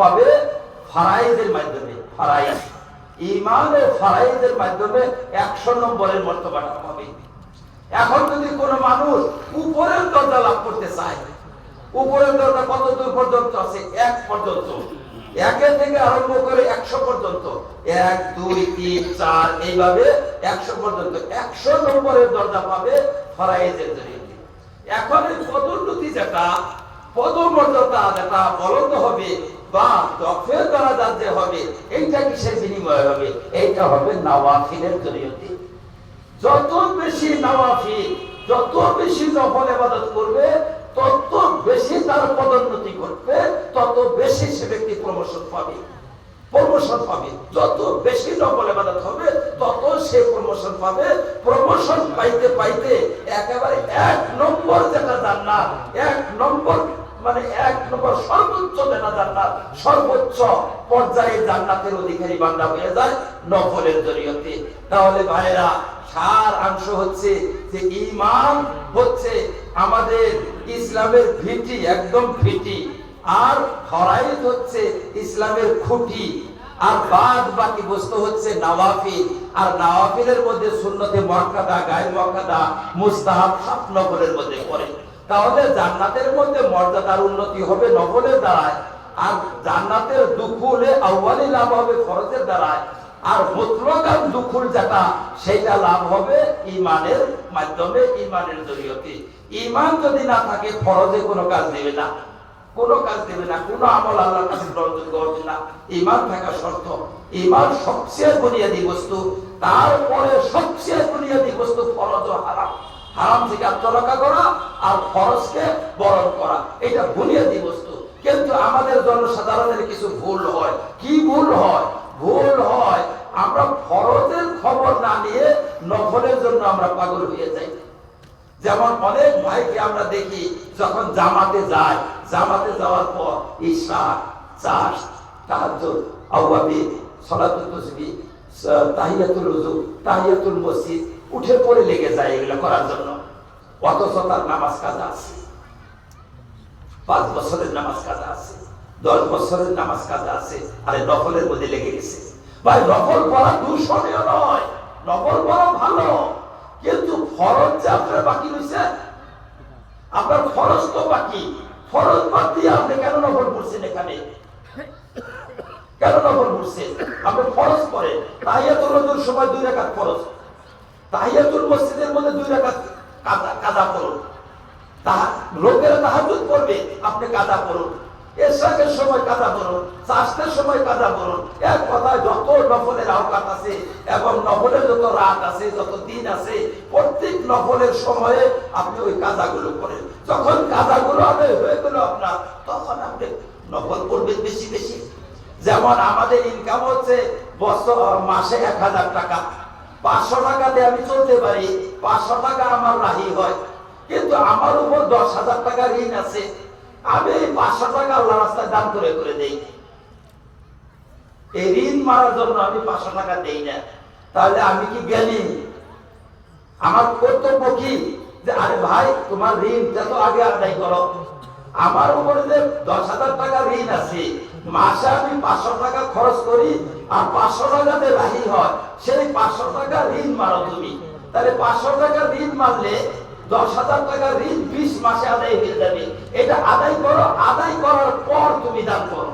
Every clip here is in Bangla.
পাবে ফারাইজের মাধ্যমে, ফারাইজ। ইমান ফারাইজের মাধ্যমে একশো নম্বরের মর্তবাটা পাবে। এখন যদি কোনো মানুষ উপরের দরজা লাভ করতে চায়, উপরের দরজা কত দূর পর্যন্ত আছে? এক পর্যন্ত। একের থেকে আরম্ভ করে একশো পর্যন্ত। এক, দুই, তিন, চার, এইভাবে একশো পর্যন্ত। একশো নম্বরের দরজা পাবে ফরাইজের জরিয়ে এখন এই পদোন্নতি যেটা পদমর্যাদা যেটা বলন্দ হবে বা দফের দ্বারা যে হবে, এইটা কিসের বিনিময় হবে? এইটা হবে নওয়াফিলের জরিয়তে। যত বেশি নওয়াফিল, যত বেশি নফল ইবাদত করবে, তত বেশি তার পদোন্নতি করবে তত বেশি সে ব্যক্তি প্রমোশন পাবে। প্রমোশন পাবে। যত বেশি নকল ইবাদত হবে, তত সে প্রমোশন পাবে। প্রমোশন পাইতে পাইতে একেবারে এক নম্বর যেটা জান্নাত, এক নম্বর মানে এক নম্বর সর্বোচ্চ যেটা জান্নাত, সর্বোচ্চ পর্যায়ে জান্নাতের অধিকারী বান্দা হয়ে যায় নফলের জরিয়তে। তাহলে ভাইরা সার অংশ হচ্ছে যে ইমান হচ্ছে আমাদের ইসলামের ভিটি একদম ভিটি আর ফরাইদ হচ্ছে ইসলামের খুঁটি। আর বাদ বাকি বস্তু হচ্ছে নওয়াফিল। আর নওয়াফিলের মধ্যে সুন্নতে মক্কাদা গায়ে মক্কাদা মুস্তাহাব সব নফলের মধ্যে পড়ে। তাহলে জান্নাতের মধ্যে মর্যাদার উন্নতি হবে নফলের দ্বারায়, আর জান্নাতের দুখুলে আউয়ালি লাভ হবে ফরজের দ্বারায়, আর মুতলকান দুখুল যেটা সেটা লাভ হবে ইমানের মাধ্যমে ইমানের জরিয়তে। ইমান যদি না থাকে, ফরজে কোনো কাজ দেবে না। কোনো কাজ দেবে না, কোনো আমল আল্লাহর কাছে গ্রহণযোগ্য হবে না। ইমান থাকা শর্ত। ইমান সবচেয়ে বুনিয়াদী বস্তু, তারপরে সবচেয়ে বুনিয়াদী বস্তু ফরজ হারাম। হারাম থেকে আত্মরক্ষা করা আর ফরজকে বরণ করা। এটা বুনিয়াদী বস্তু। কিন্তু আমাদের জনসাধারণের কিছু ভুল হয়। কি ভুল হয়? ভুল হয়, আমরা ফরজের খবর না নিয়ে নফলের জন্য আমরা পাগল হয়ে যাই। যেমন অনেক ভাইকে আমরা দেখি, যখন জামাতে যায়, জামাতে যাওয়ার পর ঈশা, চাষ, তাহাজ্জুদ আওয়াবিদ সালাতুল তাহিয়াতুল উযু তাহিয়াতুল মসজিদ উঠে পড়ে লেগে যায় এগুলো করার জন্য। অথচ তার নামাজ কাজা আছে। পাঁচ বছরের নামাজ কাজা আছে। দশ বছরের নামাজ কাজা আছে। আরে নফলের মধ্যে লেগে গেছে। ভাই, নফল পড়া দূষণীয় নয়। নফল পড়া ভালো। কিন্তু ফরজ যে আপনার বাকি রয়েছে, আপনার ফরজ তো বাকি। ফরজ বাদ দিয়ে আপনি কেন নফল পড়ছেন এখানে? কেন নফল পড়ছেন? আপনি ফরজ পড়েন। তাহিয়াতুল রজুর সময় দুই রাকাত ফরজ। তাহিয়াতুল মসজিদের মধ্যে দুই রাকাত কাজা কাজা পড়ুন। তাহা লোকেরা তাহাজুদ করবে, আপনি কাজা পড়ুন। এরশাকের সময় কাজা পড়ুন, চাষের সময় কাজা পড়ুন। এক কথায় যত নফলের আওকাত আছে এবং নফলের যত রাত আছে, যত দিন আছে, প্রত্যেক নফলের সময়ে আপনি ওই কাজাগুলো করেন যখন কাজাগুলো আদায় হয়ে গেল আপনার, তখন আপনি নফল করবেন বেশি বেশি। যেমন আমাদের ইনকাম হচ্ছে বছর, মাসে এক হাজার টাকা। পাঁচশো টাকাতে আমি চলতে পারি, পাঁচশো টাকা আমার রাহি হয়। কিন্তু আমার উপর দশ হাজার টাকা ঋণ আছে, আমি এই পাঁচশো টাকা আল্লাহ রাস্তায় দান করে করে দেই এই ঋণ মারার জন্য আমি পাঁচশো টাকা দেই না। তাহলে আমি কি জ্ঞানী আমার কর্তব্য কি? যে আরে ভাই, তোমার ঋণ যত আগে আদায় করো। আমার উপরে যে দশ হাজার টাকা ঋণ আছে, মাসে আমি পাঁচশো টাকা খরচ করি আর পাঁচশো টাকাতে রাহি হয়। সেই পাঁচশো টাকা ঋণ মারো তুমি। তাহলে পাঁচশো টাকা ঋণ মারলে দশ হাজার টাকা ঋণ বিশ মাসে আদায় হয়ে যাবে। এটা আদায় করো, আদায় করার পর তুমি দান করো।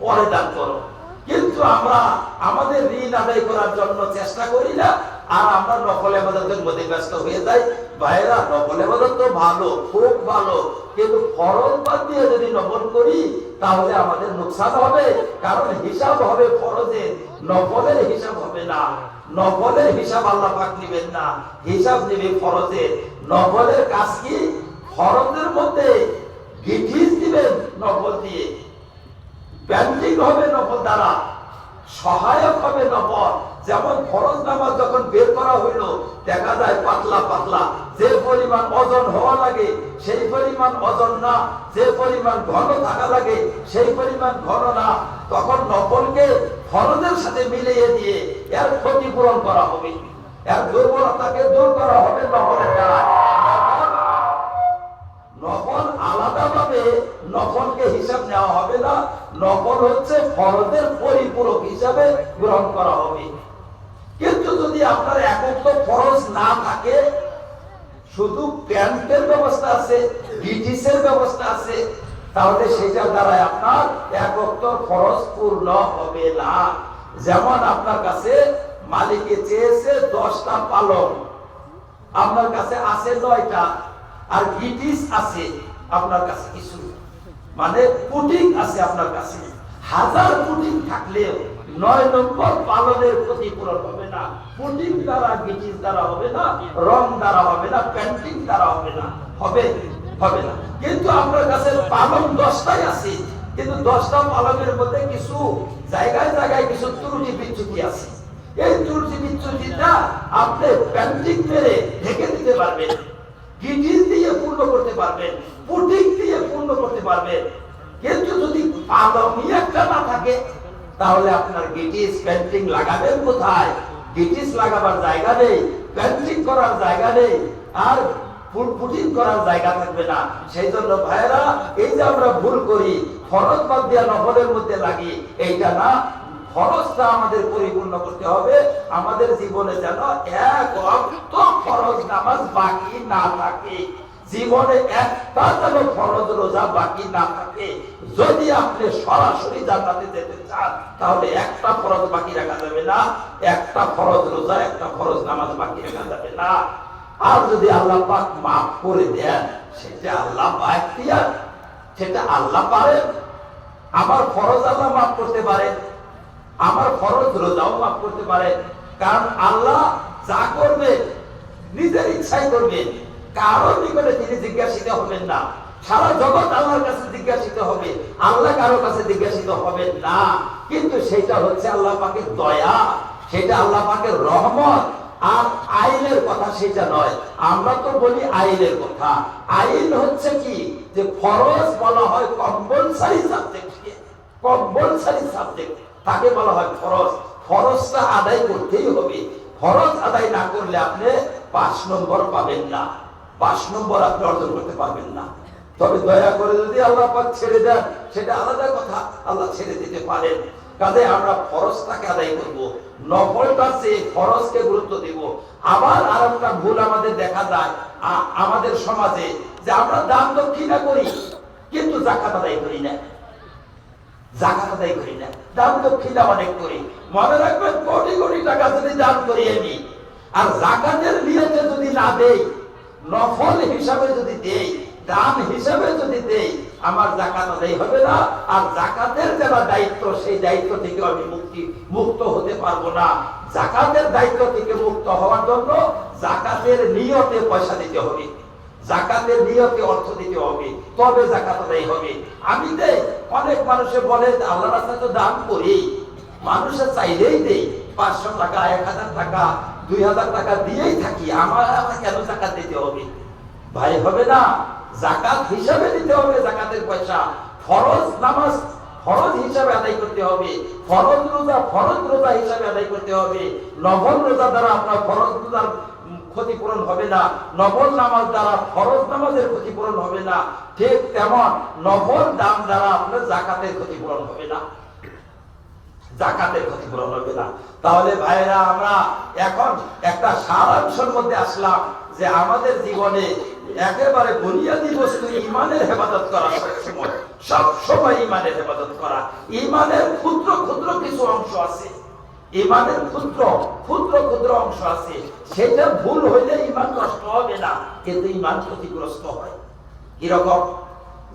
পরে দান করো। কিন্তু আমরা আমাদের ঋণ আদায় করার জন্য চেষ্টা করি না, আর আমরা নকল আবাদতের মধ্যে ব্যস্ত হয়ে যাই। ভাইরা নকল আবাদত তো ভালো, খুব ভালো। কিন্তু ফরজ বাদ দিয়ে যদি নকল করি তাহলে আমাদের নোকসান হবে, কারণ হিসাব হবে ফরজের নকলের হিসাব হবে না। নকলের হিসাব আল্লাহ পাক নেবেন না। হিসাব নেবে ফরজের নকলের কাজ কি? ফরজের মধ্যে গিঠিস দিবেন নকল দিয়ে। ব্যান্ডিং হবে নফল দ্বারা। সহায়ক হবে নফল যেমন ফরজ নামাজ যখন বের করা হইল, দেখা যায় পাতলা পাতলা। যে পরিমাণ ওজন হওয়া লাগে, সেই পরিমাণ ওজন না। যে পরিমাণ ঘন থাকা লাগে, সেই পরিমাণ ঘন না। তখন নফলকে ফরজের সাথে মিলিয়ে দিয়ে এর ক্ষতিপূরণ করা হবে। এর দুর্বলতাকে দূর করা হবে নফলের দ্বারা। নফল আলাদাভাবে নফলকে হিসাব নেওয়া হবে না। নফল হচ্ছে ফরজের পরিপূরক হিসাবে গ্রহণ করা হবে। কিন্তু যদি আপনার একক তো ফরজ না থাকে, শুধু প্যান্টের ব্যবস্থা আছে ব্রিটিশের ব্যবস্থা আছে, তাহলে সেটা দ্বারা আপনার একত্তর খরচ পূর্ণ হবে না। যেমন আপনার কাছে মালিকে চেয়েছে দশটা পালন আপনার কাছে আছে নয়টা, আর ব্রিটিশ আছে। আপনার কাছে কিছু মানে পুটিং আছে আপনার কাছে। হাজার পুটিং থাকলেও নয় নম্বর পালনের ক্ষতিপূরণ হবে না। পুটিং দ্বারা ব্রিটিশ দ্বারা হবে না, রং দ্বারা হবে না পেন্টিং দ্বারা হবে না, হবে হবে না। কিন্তু আপনার কাছে পালন দশটাই আছে। কিন্তু দশটা পালনের মধ্যে কিছু জায়গায় জায়গায় কিছু ত্রুটি বিচ্যুতি আছে। এই ত্রুটি বিচ্যুতিটা আপনি পেন্টিং মেরে ঢেকে দিতে পারবেন। গিটিস দিয়ে পূর্ণ করতে পারবেন। পূর্ণ করতে কিন্তু যদি না থাকে, তাহলে আপনার গিটিস পেন্টিং লাগাবেন কোথায়? গিটিস লাগাবার জায়গা নেই পেন্টিং করার জায়গা নেই, আর আমাদের পরিপূর্ণ করতে হবে। আমাদের জীবনে যেন এক অক্ত ফরজ নামাজ বাকি না থাকে। জীবনে একটা যেন ফরজ রোজা বাকি না থাকে। যদি আপনি সরাসরি জান্নাতে যেতে চান, তাহলে একটা ফরজ বাকি রাখা যাবে না। একটা ফরজ রোজা, একটা ফরজ নামাজ বাকি রাখা যাবে না। আর যদি আল্লাহ পাক মাফ করে দেন, সেটা আল্লাহ বায়ার সেটা আল্লাহ পারেন। আমার ফরজ আল্লাহ মাফ করতে পারে। আমার ফরজ রোজাও মাফ করতে পারে। কারণ আল্লাহ যা করবে, নিজের ইচ্ছাই করবে। কারও নিকটে তিনি জিজ্ঞাসিত হবেন না। সারা জগৎ আল্লাহর কাছে জিজ্ঞাসিত হবে, আল্লাহ কাছে জিজ্ঞাসিত না। কিন্তু সেটা হচ্ছে আল্লাহ পাকের দয়া, সেটা আল্লাহ পাকের রহমত। আর আইনের কথা সেটা নয়। আমরা তো বলি আইনের কথা। আইন হচ্ছে কি? যে ফরজ বলা হয় কম্পালসারি সাবজেক্টকে কম্পালসারি সাবজেক্ট তাকে বলা হয় ফরজ। ফরজটা আদায় করতেই হবে। ফরজ আদায় না করলে আপনি পাঁচ নম্বর পাবেন না। পাঁচ নম্বর আপনি অর্জন করতে পারবেন না। তবে দয়া করে যদি আল্লাহ পাক ছেড়ে দেন, সেটা আলাদা কথা, আল্লাহ ছেড়ে দিতে পারেন। কাজে আমরা ফরজটাকে আদায় করব নফলটা চেয়ে ফরজকে গুরুত্ব দেব। আবার আর একটা ভুল আমাদের দেখা যায় আমাদের সমাজে যে আমরা দান দক্ষিণা করি, কিন্তু জাকাত আদায় করি না। জাকাত আদায় করি না, দান দক্ষিণা অনেক করি। মনে রাখবেন, কোটি কোটি টাকা যদি দান করি আমি, আর জাকাতের নিয়তে যদি না দেই নফল হিসাবে যদি দেই, দান হিসাবে যদি দেই, আমার জাকাত আদায় হবে না। আর জাকাতের যারা দায়িত্ব, সেই দায়িত্ব থেকে আমি মুক্তি, মুক্ত হতে পারব না। জাকাতের দায়িত্ব থেকে মুক্ত হওয়ার জন্য জাকাতের নিয়তে পয়সা দিতে হবে। জাকাতের নিয়তে অর্থ দিতে হবে। তবে জাকাত আদায় হবে। আমি দেই অনেক মানুষে বলে আল্লাহ রাস্তায় তো দান করি। মানুষের চাইলেই দেই। পাঁচশো টাকা, এক হাজার টাকা দুই হাজার টাকা দিয়েই থাকি, আমার আমার কেন জাকাত দিতে হবে? ভাই, হবে না। জাকাত হিসাবে দিতে হবে, জাকাতের পয়সা। ফরজ নামাজ ফরজ হিসাবে আদায় করতে হবে। ফরজ রোজা ফরজ রোজা হিসাবে আদায় করতে হবে। নফল রোজা দ্বারা আপনার ফরজ রোজার ক্ষতিপূরণ হবে না। নফল নামাজ দ্বারা ফরজ নামাজের ক্ষতিপূরণ হবে না। ঠিক তেমন নফল দাম দ্বারা আপনার জাকাতের ক্ষতিপূরণ হবে না। জাকাতের ক্ষতিপূরণ হবে না তাহলে ভাইরা আমরা এখন একটা সারাংশের মধ্যে আসলাম যে আমাদের জীবনে একেবারে বস্তু ইমানের হেফাজত করা ইমানের হেফাজত করা। ইমানের ক্ষুদ্র ক্ষুদ্র কিছু অংশ আছে। ইমানের ক্ষুদ্র ক্ষুদ্র ক্ষুদ্র অংশ আছে। সেটা ভুল হইলে ইমান নষ্ট হবে না, কিন্তু ইমান ক্ষতিগ্রস্ত হয়। কীরকম?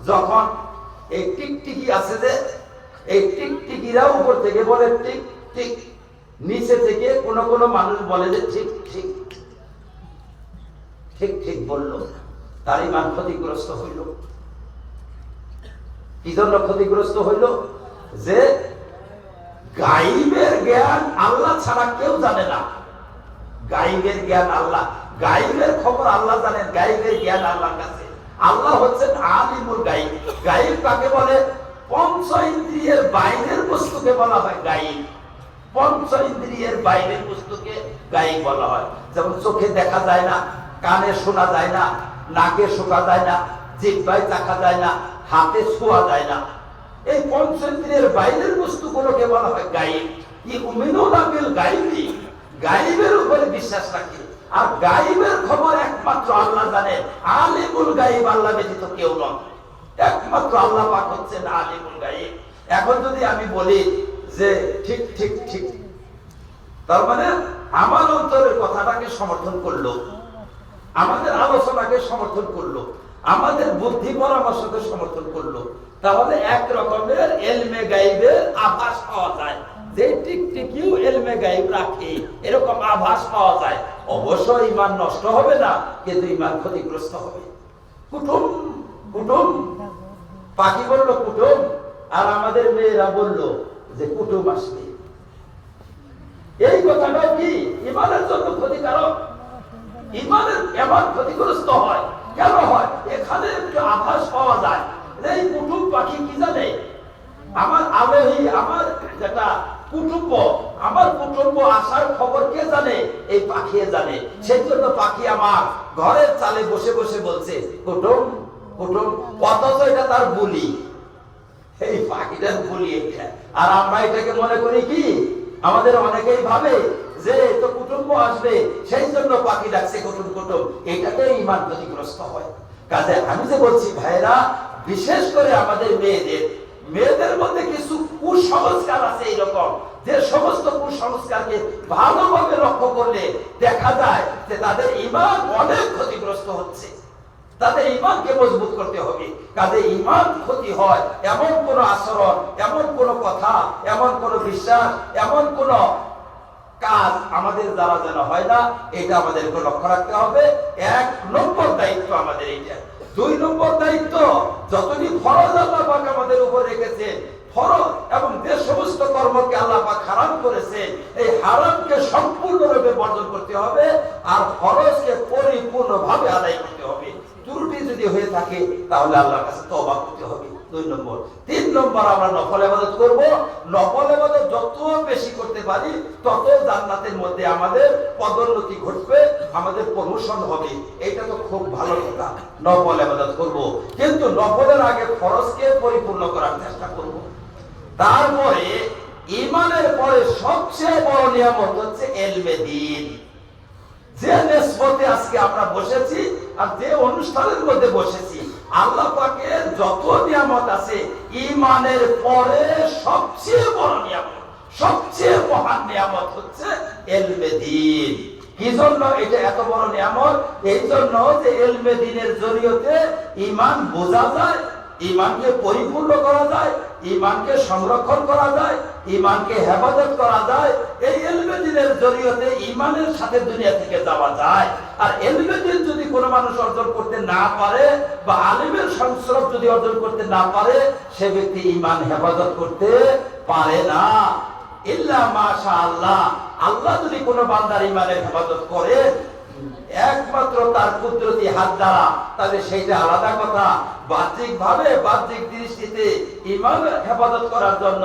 যখন এই টিকটিকি আছে যে এই টিকটিকিরা উপর থেকে বলে টিক টিক। নিচে থেকে কোন কোন মানুষ বলে যে ঠিক ঠিক ঠিক ঠিক বলল। তার ইমান ক্ষতিগ্রস্ত হইল। কি জন্য ক্ষতিগ্রস্ত হইল? যে গাইবের জ্ঞান আল্লাহ ছাড়া কেউ জানে না। গাইবের জ্ঞান আল্লাহ। গাইবের খবর আল্লাহ জানেন। গাইবের জ্ঞান আল্লাহর কাছে। আল্লাহ হচ্ছেন আলিমুল গাইব। গাইব কাকে বলে? পঞ্চ ইন্দ্রিয়ের বাইরের বস্তুকে বলা হয় গাইব পঞ্চ ইন্দ্রিয়ের বাইরের বস্তুকে গাইব বলা হয়। যেমন চোখে দেখা যায় না, কানে শোনা যায় না, নাকে শোকা যায় না জিব্বায় চাকা যায় না, হাতে ছোঁয়া যায় না। এই পঞ্চ ইন্দ্রিয়ের বাইরের বস্তুগুলোকে বলা হয় গাইব কি উমিনুনা বিল গাইবি। গাইবের উপরে বিশ্বাস রাখি। আর গাইবের খবর একমাত্র আল্লাহ জানে। আলিমুল গাইব আল্লাহ ব্যতীত কেউ নয় একমাত্র আল্লাহ পাক হচ্ছেন আলিমুল গাইব এখন যদি আমি বলি যে ঠিক ঠিক ঠিক, তার মানে আমার অন্তরের কথাটাকে সমর্থন করল, আমাদের আলোচনাকে সমর্থন করল, আমাদের বুদ্ধি পরামর্শকে সমর্থন করল, তাহলে এক রকমের এলমে গাইবের আভাস পাওয়া যায়। যে টিকটিকিও এলমে গাইব রাখে, এরকম আভাস পাওয়া যায়। অবশ্য ইমান নষ্ট হবে না, কিন্তু ইমান ক্ষতিগ্রস্ত হবে। কুটুম কুটুম। পাখি বলল, কুটুম। আর আমাদের মেয়েরা বলল যে, কুটুম আসবে। এই কথাটা কি ইমানের জন্য ক্ষতিকারক? ইমানের এমন ক্ষতিগ্রস্ত হয়? কেন হয়? এখানে একটু আভাস পাওয়া যায়। এই কুটুম পাখি কি জানে? আমার আলহী, আমার যেটা কুটুম্ব, আমার কুটুম্ব আসার খবর কে জানে? এই পাখি জানে। সেই জন্য পাখি আমার ঘরের চালে বসে বসে বলছে, কুটুম অথচ এটা তার বুলি। এই পাখিটার বলি এটা। আর আমরা এটাকে মনে করি কি? আমাদের অনেকেই ভাবে যে তো কুটুম্ব আসবে, সেই জন্য পাখি ডাকছে কুটুম কুটুম। এটাতে ক্ষতিগ্রস্ত হয়। কাজে আমি যে বলছি ভাইরা বিশেষ করে আমাদের মেয়েদের মেয়েদের মধ্যে কিছু কুসংস্কার আছে এইরকম, যে সমস্ত কুসংস্কারকে ভালোভাবে লক্ষ্য করলে দেখা যায় যে তাদের ইমান অনেক ক্ষতিগ্রস্ত হচ্ছে। তাদের ইমানকে মজবুত করতে হবে। কাজে ইমান ক্ষতি হয়, এমন কোন আচরণ, এমন কোন কথা, এমন কোন বিশ্বাস, এমন কোন কাজ আমাদের দ্বারা যেন হয় না, এটা আমাদেরকে লক্ষ্য রাখতে হবে। এক নম্বর দায়িত্ব আমাদের এইটা। দুই নম্বর দায়িত্ব যতদিন ফরজ আল্লাহ পাক আমাদের উপর রেখেছেন, ফরজ এবং যে সমস্ত কর্মকে আল্লাহ পাক হারাম করেছেন, এই হারামকে সম্পূর্ণরূপে বর্জন করতে হবে, আর ফরজকে পরিপূর্ণভাবে আদায় করতে হবে। থাকে, তাহলে আল্লাহর কাছে তওবা করতে হবে। দুই নম্বর। তিন নম্বর, আমরা নফল ইবাদত করব। নফল ইবাদত যত বেশি করতে পারি, তত জান্নাতের মধ্যে আমাদের পদোন্নতি ঘটবে, আমাদের প্রমোশন হবে। এটা তো খুব ভালো কথা। নফল ইবাদত করব। কিন্তু নফলের আগে ফরজকে পরিপূর্ণ করার চেষ্টা করব। তারপরে ইমানের পরে সবচেয়ে বড় নিয়ামত হচ্ছে এলমে দিন। যে নেসবতে আজকে আমরা বসেছি আর যে অনুষ্ঠানের মধ্যে বসেছি, আল্লাহ পাকের যত নিয়ামত আছে ইমানের পরে সবচেয়ে বড় নিয়ামত, সবচেয়ে মহান নিয়ামত হচ্ছে এলমে দিন। কি জন্য এটা এত বড় নিয়ামত? এই জন্য যে এলমে দিনের জরিয়তে ইমান বোঝা যায় ইমানকে পরিপূর্ণ করা যায়, ইমানকে সংরক্ষণ করা যায়, ইমানকে হেফাজত করা যায়। এই এলমে দিনের জরিয়তে ইমানের সাথে দুনিয়া থেকে যাওয়া যায়। আর এলমে দিন যদি কোনো মানুষ অর্জন করতে না পারে বা আলিমের সংস্রব যদি অর্জন করতে না পারে, সে ব্যক্তি ইমান হেফাজত করতে পারে না। ইল্লা মাশা আল্লাহ আল্লাহ যদি কোনো বান্দার ইমানের হেফাজত করে একমাত্র তার কুদরতি হাত দ্বারা, তাহলে সেইটা আলাদা কথা। বাহ্যিক ভাবে বাহ্যিক দৃষ্টিতে ইমান হেফাজত করার জন্য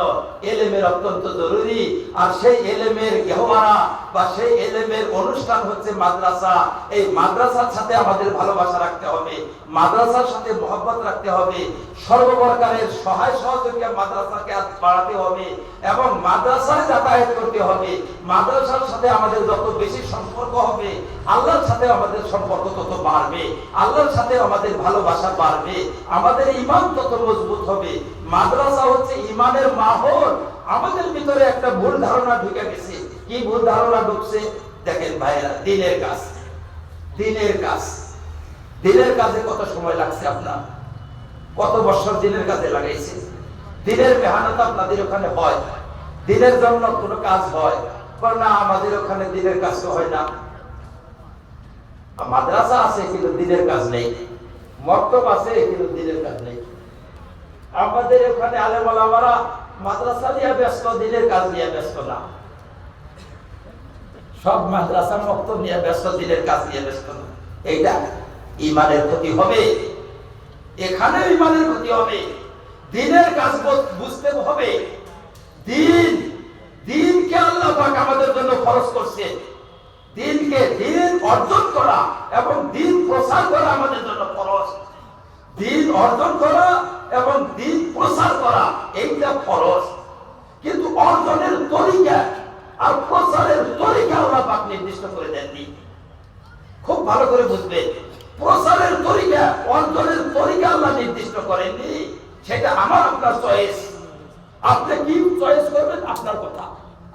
এলেমের অত্যন্ত জরুরি। আর সেই এলেমের গেহওয়ারা বা সেই এলেমের অনুষ্ঠান হচ্ছে মাদ্রাসা। এই মাদ্রাসার সাথে আমাদের ভালোবাসা রাখতে হবে, মাদ্রাসার সাথে মহব্বত রাখতে হবে। সর্বপ্রকারের সহায় সহযোগিতা মাদ্রাসাকে বাড়াতে হবে এবং মাদ্রাসায় যাতায়াত করতে হবে। মাদ্রাসার সাথে আমাদের যত বেশি সম্পর্ক হবে, আল্লাহর সাথে আমাদের সম্পর্ক তত বাড়বে। আল্লাহর সাথে আমাদের ভালোবাসা বাড়বে। আমাদের ইমান তত মজবুত হবে। মাদ্রাসা হচ্ছে ইমানের মাহল। আমাদের ভিতরে একটা ভুল ধারণা ঢুকে গেছে। কি ভুল ধারণা ঢুকছে? দেখেন ভাইয়েরা, দিনের কাজ। দিনের কাজ। দিনের কাজে কত সময় লাগছে আপনার? কত বছর দিনের কাজে লাগাইছে? দিনের মেহনত আপনাদের ওখানে হয়। দিনের জন্য কোনো কাজ হয়। না, আমাদের ওখানে দিনের কাজ হয় না। মাদ্রাসা আছে, কিন্তু দিনের কাজ নেই। মক্তব আছে, কিন্তু কাজ নেই। আমাদের ওখানে আলেমালামারা মাদ্রাসা নিয়ে ব্যস্ত দিনের কাজ নিয়ে ব্যস্ত না। সব মাদ্রাসা মক্তব নিয়ে ব্যস্ত দিনের কাজ নিয়ে ব্যস্ত না। এইটা ইমানের ক্ষতি হবে। এখানে ইমানের ক্ষতি হবে। দিনের কাজ বুঝতে হবে। দিন দিনকে আল্লাহ পাক আমাদের জন্য খরচ করছে দিনকে দিন অর্জন করা এবং দিন প্রসার করা আমাদের জন্য খরচ দিন অর্জন করা এবং দিন প্রসার করা, এইটা ফরজ। কিন্তু অর্জনের তরিকা আর প্রসারের তরিকা আল্লাহ পাক নির্দিষ্ট করে দেননি খুব ভালো করে বুঝবেন প্রসারের তরিকা, অর্জনের তরিকা আল্লাহ নির্দিষ্ট করেননি সেটা আমার, আপনার চয়েস আপনি কি চয়েস করবেন? আপনার কথা।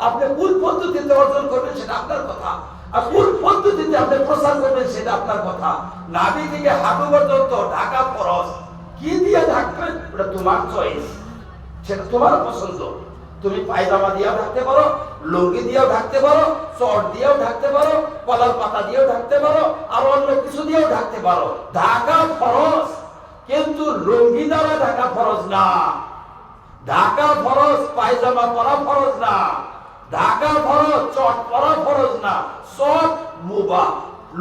আপনি কোন পদ্ধতিতে অর্জন করবেন, সেটা আপনার কথা। আর কোন পদ্ধতিতে আপনি প্রচার করবেন সেটা আপনার কথা। নাভি থেকে হাঁটু পর্যন্ত ঢাকা ফরজ কি দিয়ে ঢাকবেন ওটা তোমার চয়েস সেটা তোমার পছন্দ। তুমি পায়জামা দিয়েও ঢাকতে পারো, লুঙ্গি দিয়েও ঢাকতে পারো চট দিয়েও ঢাকতে পারো, কলার পাতা দিয়েও ঢাকতে পারো, আর অন্য কিছু দিয়েও ঢাকতে পারো। ঢাকা ফরজ কিন্তু লুঙ্গি দ্বারা ঢাকা ফরজ না। ঢাকা ফরজ পায়জামা পরা ফরজ না। ঢাকা ফরজ, চট পরা ফরজ না। চট মুবা,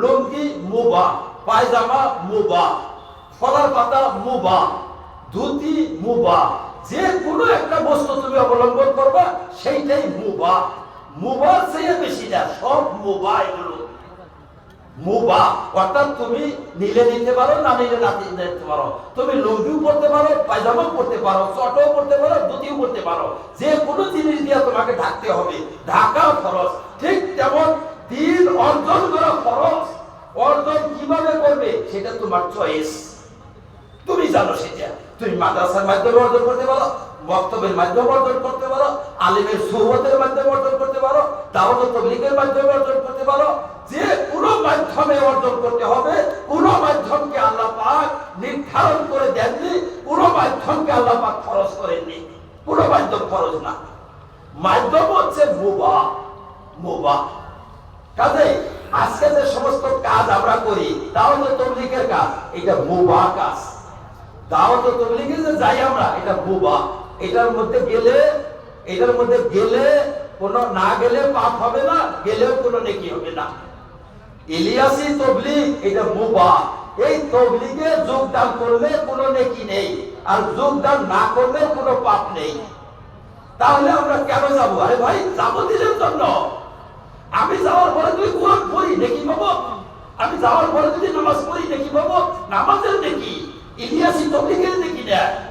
লুঙ্গি মুবা, পায়জামা মুবা, ফলার পাতা মুবা, ধুতি মুবা, যে কোনো একটা বস্তু তুমি অবলম্বন করবা, সেইটাই মুবা। মুবার চেয়ে বেশি না, সব মুবা এগুলো। মুবা, অর্থাৎ তুমি নিলে নিতে পারো, না নিলে না নিতে পারো। তুমি লুঙ্গিও পড়তে পারো, পায়জামাও পড়তে পারো চটও পড়তে পারো, ধুতিও পড়তে পারো। যে কোনো জিনিস দিয়ে তোমাকে ঢাকতে হবে। ঢাকা ফরজ ঠিক তেমন দিন অর্জন করা ফরজ অর্জন কীভাবে করবে? সেটা তোমার চয়েস তুমি জানো সেটা। তুমি মাদ্রাসার মাধ্যমে অর্জন করতে পারো। বক্তব্যের মাধ্যমে অর্জন করতে পারো, আলিমের সুহবতের মাধ্যমে অর্জন করতে পারো, দাওয়াত তবলিগের মাধ্যমে অর্জন করতে পারো, যে কোনো মাধ্যমে অর্জন করতে হবে, কোন মাধ্যমকে আল্লাহ পাক নির্ধারণ করে দেননি, কোন মাধ্যমকে আল্লাহ পাক খরচ করেননি। কোন মাধ্যম খরচ না। মাধ্যম হচ্ছে মুবা মুবা। কাজে আজকে যে সমস্ত কাজ আমরা করি, দাওয়াত তবলিগের কাজ, এটা মুবা কাজ। দাওয়াত তবলিগে যে যাই আমরা, এটা বুবা এটার মধ্যে গেলে, এটার মধ্যে গেলে কোন না গেলে পাপ হবে না, গেলেও কোনো নেকি হবে না। ইলিয়াসি তবলিগ, এটা মুবা এই তবলিগে যোগদান করলে কোনো নেকি নেই, আর যোগদান না করলে কোনো পাপ নেই। তাহলে আমরা কেন যাব? আরে ভাই, যাব দিনের জন্য? আমি যাওয়ার পরে তুই কোরআন পড়ি, নেকি পাবো? আমি যাওয়ার পরে যদি নামাজ পড়ি, নেকি পাবো? নামাজের নেকি? ইলিয়াসি তবলিগের নেকি এই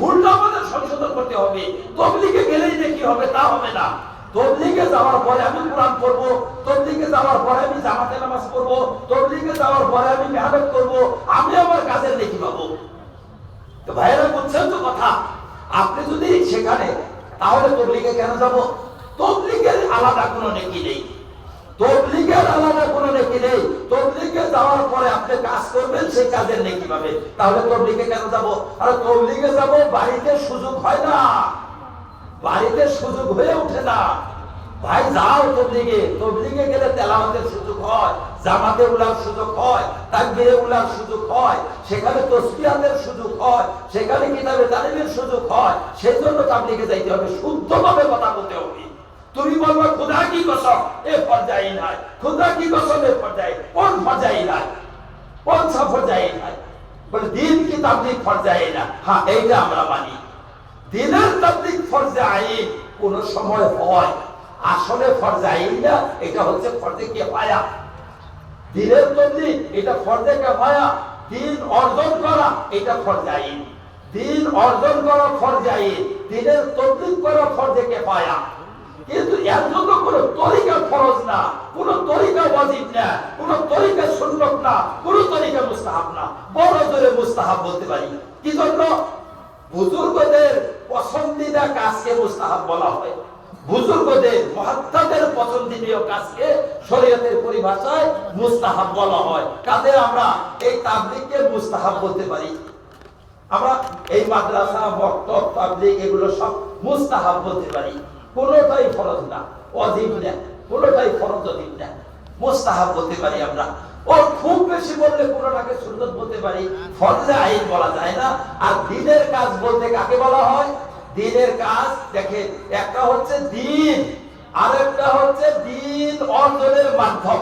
ভুলটা সংশোধন করতে হবে। তবলিগে গেলেই দেখি হবে তা হবে না। তবলিগে যাওয়ার পরে আমি কোরআন পড়ব, তবলিগে যাওয়ার পরে আমি জামাতে নামাজ পড়ব, তবলিগে যাওয়ার পরে আমি মেহনত করব, আমি আমার কাজের দেখি পাবো। তো ভাইয়েরা, বুঝছেন তো কথা? আপনি যদি সেখানে, তাহলে তবলিগে কেন যাব? তবলিগের আলাদা কোনো নেকি নেই। তবলিগের আলাদা কোনো নেকি নেই। তবলিগে যাওয়ার পরে আপনি কাজ করবেন সেই কাজের নেকি পাবে। তাহলে তবলিগে কেন যাব? আর তবলিগে যাব, বাড়িতে সুযোগ হয় না। বাড়িতে সুযোগ হয়ে ওঠে না। ভাই, যাও তবলিগে। তবলিগে গেলে তেলাওয়াতের সুযোগ হয়, জামাতে উলার সুযোগ হয়, তাকবীরে উলার সুযোগ হয়, সেখানে তসবিহাতের সুযোগ হয়, সেখানে কিতাবে তালিমের সুযোগ হয়। সেই জন্য তাবলিগে যাইতে হবে। শুদ্ধভাবে কথা বলতে হবে। তুমি বলবা, খোদা কি কসম? এ পর্যায়ে নাই। খুদা কি কসম? এ পর্যায়ে কোন পর্যায়ে নাই? কোন সা পর্যায়ে নাই? বলে, দিন কি তাবলিগ পর্যায়ে না? হ্যাঁ এইটা আমরা মানি। দিনের তাবলিগ ফরজে কোন সময় হয়, আসলে ফরজে না, এটা হচ্ছে ফরজে কে পায়া দিনের তবলিগ, এটা ফরজে কে পায়া দিন অর্জন করা, এটা ফরজে দিন অর্জন করা ফরজে দিনের তবলিগ করা ফরজে কে পায়া কিন্তু এর জন্য কোনো তরিকা ফরজ না, কোনো তরিকা ওয়াজিব না, কোনো তরিকা সুন্নত না, কোনো তরিকা মুস্তাহাব না। বড় জোরে মুস্তাহাব বলতে পারি। কি জন্য? বুজুর্গদের পছন্দিদা কাজকে মুস্তাহাব বলা হয়। বুজুর্গদের মহাত্মাদের পছন্দনীয় কাজকে শরীয়তের পরিভাষায় মুস্তাহাব বলা হয়। কাজে আমরা এই তাবলিগকে মুস্তাহাব বলতে পারি? আমরা এই মাদ্রাসা মক্তব তাবলিগ এগুলো সব মুস্তাহাব বলতে পারি। কোনোটাই ফরজ না, অজিব না, কোনোটাই ফরজ অজিব না। মুস্তাহাব বলতে পারি আমরা। ও খুব বেশি বললে কোনোটাকে বলতে পারি। ফরজে আইন বলা যায় না। আর দিনের কাজ বলতে কাকে বলা হয়? দিনের কাজ দেখে একটা হচ্ছে দিন আর একটা হচ্ছে দিন অর্জনের মাধ্যম।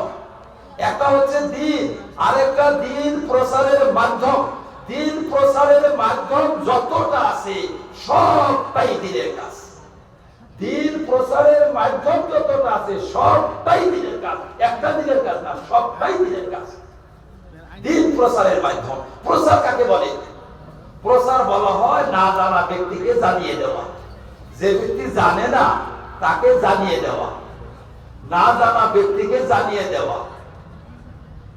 একটা হচ্ছে দিন, আরেকটা দিন প্রসারের মাধ্যম। দিন প্রসারের মাধ্যম যতটা আছে, সবটাই দিনের কাজ। দিন প্রসারের মাধ্যম যতটা আছে, সবটাই দিনের কাজ। একটা দিনের কাজ না, সবটাই দিনের কাজ। দিন প্রচারের মাধ্যম। প্রচার কাকে বলে? প্রচার বলা হয় না জানা ব্যক্তিকে জানিয়ে দেওয়া। যে ব্যক্তি জানে না, তাকে জানিয়ে দেওয়া। না জানা ব্যক্তিকে জানিয়ে দেওয়া।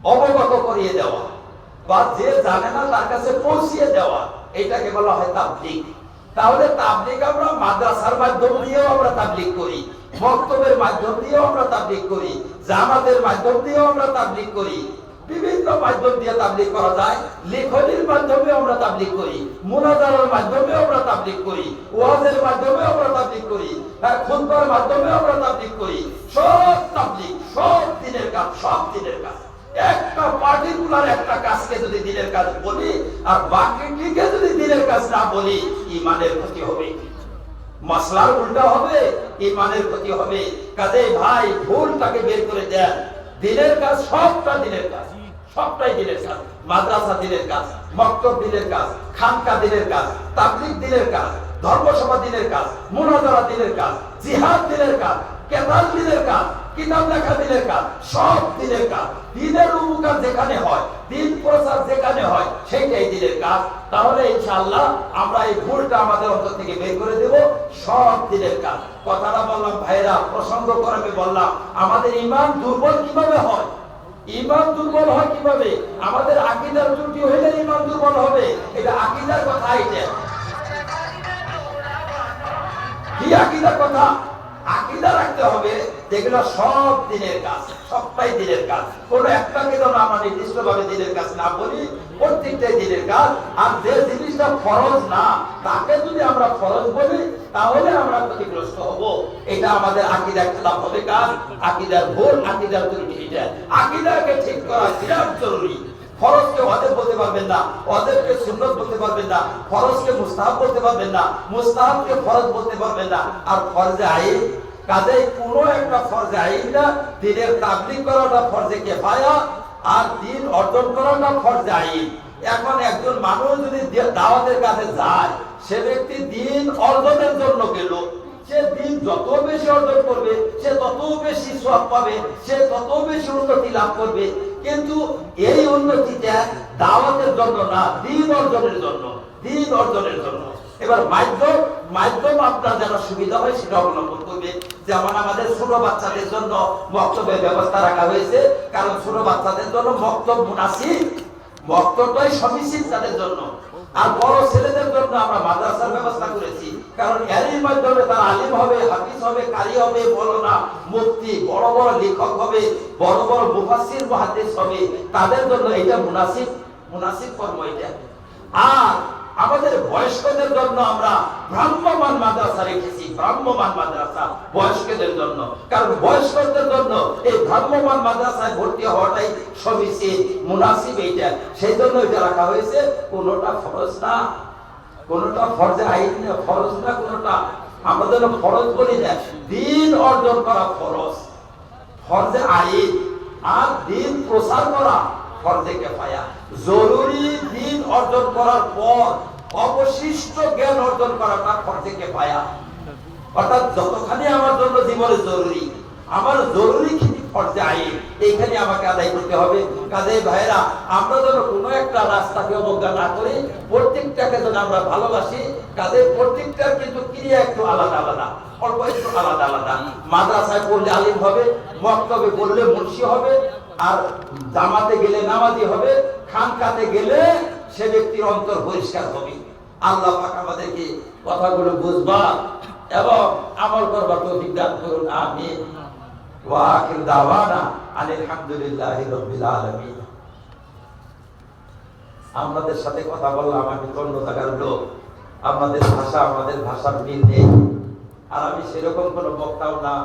অবগত করিয়ে দেওয়া। বা যে জানে না, তার কাছে পৌঁছিয়ে দেওয়া। এটাকে বলা হয় তাবলিগ। তাহলে তাবলিগ আমরা মাদ্রাসার মাধ্যম দিয়েও আমরা তাবলিগ করি বক্তব্যের মাধ্যম দিয়েও আমরা তাবলিগ করি জামাতের মাধ্যম দিয়েও আমরা তাবলিগ করি। বিভিন্ন মাধ্যম দিয়ে তাবলিগ করা যায় লেখনির মাধ্যমে আমরা তাবলিক করি মুনাজারের মাধ্যমে আমরা তাবলিগ করি ওয়াজের মাধ্যমে আমরা তাবলিগ করি হ্যাঁ, খুতবার মাধ্যমে আমরা তাবলিক করি। সব তাবলিক সব দিনের কাজ সব দিনের কাজ। একটা পার্টিকুলার একটা কাজকে যদি দিনের কাজ বলি, আর বাকিটিকে যদি দিনের কাজ না বলি, ইমানের ক্ষতি হবে মশলার উল্টা হবে, ইমানের ক্ষতি হবে। কাজে ভাই ভুলটাকে বের করে দেন। দিনের কাজ সবটা দিনের কাজ। সবটাই দিনের কাজ। মাদ্রাসা দিনের কাজ, মক্তব দিনের কাজ, খানকা দিনের কাজ, তাবলিগ দিনের কাজ, ধর্মসভা দিনের কাজ, মুনাজারা দিনের কাজ, জিহাদ দিনের কাজ, কেতাল দিনের কাজ কিতাব লেখা দিনের কাজ সব দিনের কাজ দিনের উপকার যেখানে হয়, দিন প্রচার যেখানে হয়, সেইটাই দিনের কাজ তাহলে ইনশাআল্লাহ আমরা এই ভুলটা আমাদের অন্তর থেকে বের করে দেব, সব দিনের কাজ কথাটা বললাম, ভাইরা, প্রসঙ্গ করে বললাম, আমাদের ইমান দুর্বল কীভাবে হয়? ইমান দুর্বল হয় কীভাবে? আমাদের আকিদার ত্রুটি হইলে ইমান দুর্বল হবে। এটা আকিদার কথা এটা কি আকিদার কথা? আকিদা রাখতে হবে। যেগুলো সব দিনের কাজ, সবটাই দিনের কাজ। কোন একটাকে যেন আমরা নির্দিষ্ট ভাবে দিনের কাজ না বলি, প্রত্যেকটাই দিনের কাজ। আর যে জিনিসটা ফরজ না, তাকে যদি আমরা ফরজ বলি, তাহলে আমরা ক্ষতিগ্রস্ত হব। এটা আমাদের আকিদা খেলাফ হবে কাজ, আকিদার ভুল, আকিদার ত্রুটি এটা। আকিদাকে ঠিক করা বিরাট জরুরি। ফরজকে ওয়াজিব বলতে পারবেন না, ওয়াজিবকে সুন্নাত বলতে পারবেন না, ফরজকে মুস্তাহাব বলতে পারবেন না, মুস্তাহাবকে ফরজ বলতে পারবেন না। আর ফরজে আইন কাজে কোনো একটা ফরজে আইন না দিনের তাবলিগ করাটা ফরজে কেফায়া আর দিন অর্জন করাটা ফরজে আইন। এখন একজন মানুষ যদি দাওয়াতের কাছে যায়, সে ব্যক্তি দিন অর্জনের জন্য গেল। সে দিন যত বেশি অর্জন করবে, সে তত বেশি সব পাবে, সে তত বেশি উন্নতি লাভ করবে। কিন্তু এই উন্নতিটা দাওয়াতের জন্য না, দিন অর্জনের জন্য, দিন অর্জনের জন্য। এবার মাধ্যম মাধ্যম আপনার যেন সুবিধা হয় সেটা অবলম্বন করবে। যেমন আমাদের ছোট বাচ্চাদের জন্য বক্তব্যের ব্যবস্থা রাখা হয়েছে। কারণ ছোট বাচ্চাদের জন্য বক্তব্য মুনাসিব। বক্তব্যই সমীচীন তাদের জন্য। আর বড় ছেলেদের জন্য আমরা মাদ্রাসার ব্যবস্থা করেছি। কারণ এরই মাধ্যমে তারা আলিম হবে হাফিজ হবে, কারি হবে বলনা মুফতি, বড় বড় লেখক হবে, বড় বড় মুফাসসির, মুহাদ্দিস হবে। তাদের জন্য এটা মুনাসিব। মুনাসিব কর্ম এটা। আর আমাদের বয়স্কদের জন্য আমরা ভ্রাম্যমান মাদ্রাসা রেখেছি ভ্রাম্যমান মাদ্রাসা বয়স্কদের জন্য। কারণ বয়স্কদের জন্য এই ভ্রাম্যমান মাদ্রাসায় ভর্তি হওয়াটাই সমীচীন মুনাসিব এইটা। সেই জন্য এটা রাখা হয়েছে, কোনোটা ফরজ না, কোনোটা ফরজে আইন না, ফরজ না, কোনোটা যেন ফরজ বলি না। দিন অর্জন করা ফরজ। ফরজে আইন, আর দিন প্রচার করা ফরজে কেফায়া জরুরি দিন অর্জন করার পর, অবশিষ্ট জ্ঞান অর্জন করাটা ফরজে কেফায়া অর্থাৎ যতখানি আমার জন্য জীবনে জরুরি, আমার জরুরি ফরজে আইন, এইখানে আমাকে আদায় করতে হবে। কাজে ভাইরা আমরা যেন কোনো একটা রাস্তাকে অবজ্ঞা না করি প্রত্যেকটাকে যেন আমরা ভালোবাসি, কাজে প্রত্যেকটার কিন্তু ক্রিয়া একটু আলাদা আলাদা, অল্প একটু আলাদা আলাদা। মাদ্রাসায় পড়লে আলিম হবে, মক্তবে পড়লে মুন্সি হবে আর জামাতে গেলে নামাজি হবে, খানকাতে গেলে সে ব্যক্তির অন্তর পরিষ্কার হবে। আল্লাহ আমাদেরকে কথাগুলো বুঝবা এবং আমল করবার তৌফিক দান করুন, আমিন। ওয়া আখির দাওয়ানা আলহামদুলিল্লাহি রাব্বিল আলামিন। আমাদের সাথে কথা বললাম, আমি অন্য জায়গার লোক। আমাদের ভাষা, আমাদের ভাষার মিল নেই। আর আমি সেরকম কোনো বক্তাও না।